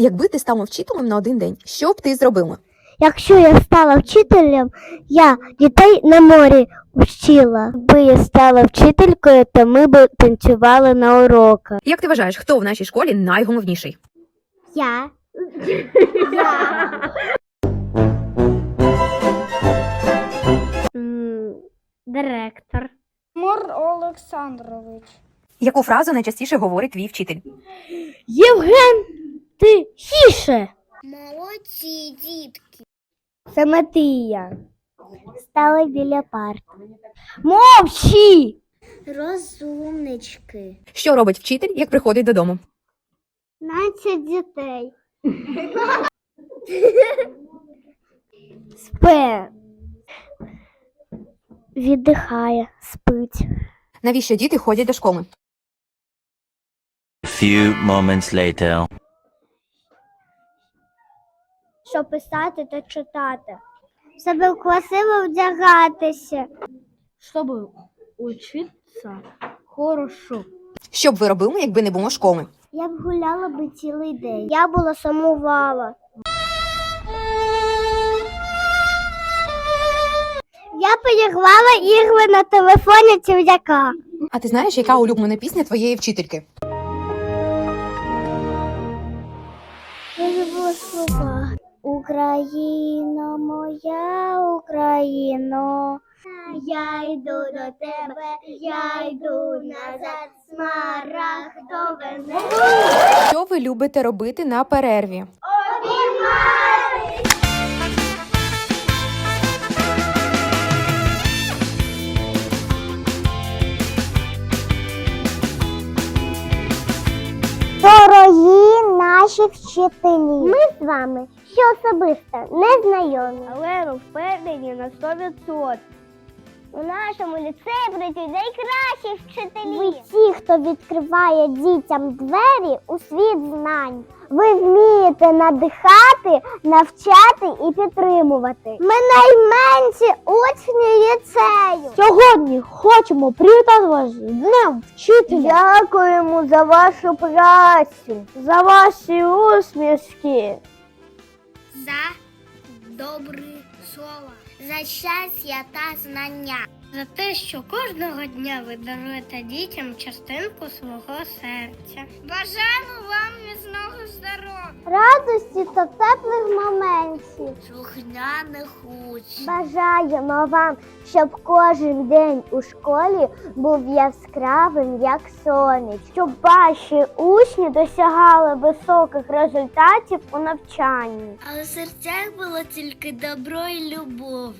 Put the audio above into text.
Якби ти стала вчителем на один день, що б ти зробила? Якщо я стала вчителем, я дітей на морі вчила. Якби я стала вчителькою, то ми б танцювали на уроках. Як ти вважаєш, хто в нашій школі найголовніший? Я. Директор. Мур Олександрович. Яку фразу найчастіше говорить твій вчитель? Євген, хіше. Молодці, дітки. Це Матія. Стали біля парти. Мовчи! Розумнички. Що робить вчитель, як приходить додому? 15 дітей. Спе. Віддихає, спить. Навіщо діти ходять до школи? Few moments later. Щоб писати та читати. Щоб красиво вдягатися. Щоб учитися хорошо. Що б ви робили, якби не було школи? Я б гуляла би цілий день. Я була сумувала. Я переграла ігри на телефоні черв'яка. А ти знаєш, яка улюблена пісня твоєї вчительки? Я забула слова. Україно, моя Україно. Я йду до тебе, я йду назад, смарагдове небо. Що ви любите робити на перерві? Дорогі наші вчителі, ми з вами ще особисто не знайомі. Але впевнені на 100%. У нашому ліцеї працюють найкращі вчителі. Ви ті, хто відкриває дітям двері у світ знань. Ви вмієте надихати, навчати і підтримувати. Ми найменші. Сьогодні хочемо привітати вас з Днем вчителя. Дякуємо за вашу працю, за ваші усмішки. За добре слово, за щастя та знання. За те, що кожного дня ви даруєте дітям частинку свого серця. Бажаємо вам міцного Радості та теплих моментів. слухняних учнів. Бажаємо вам, щоб кожен день у школі був яскравим, як сонець, щоб ваші учні досягали високих результатів у навчанні. Але у серцях було тільки добро і любов.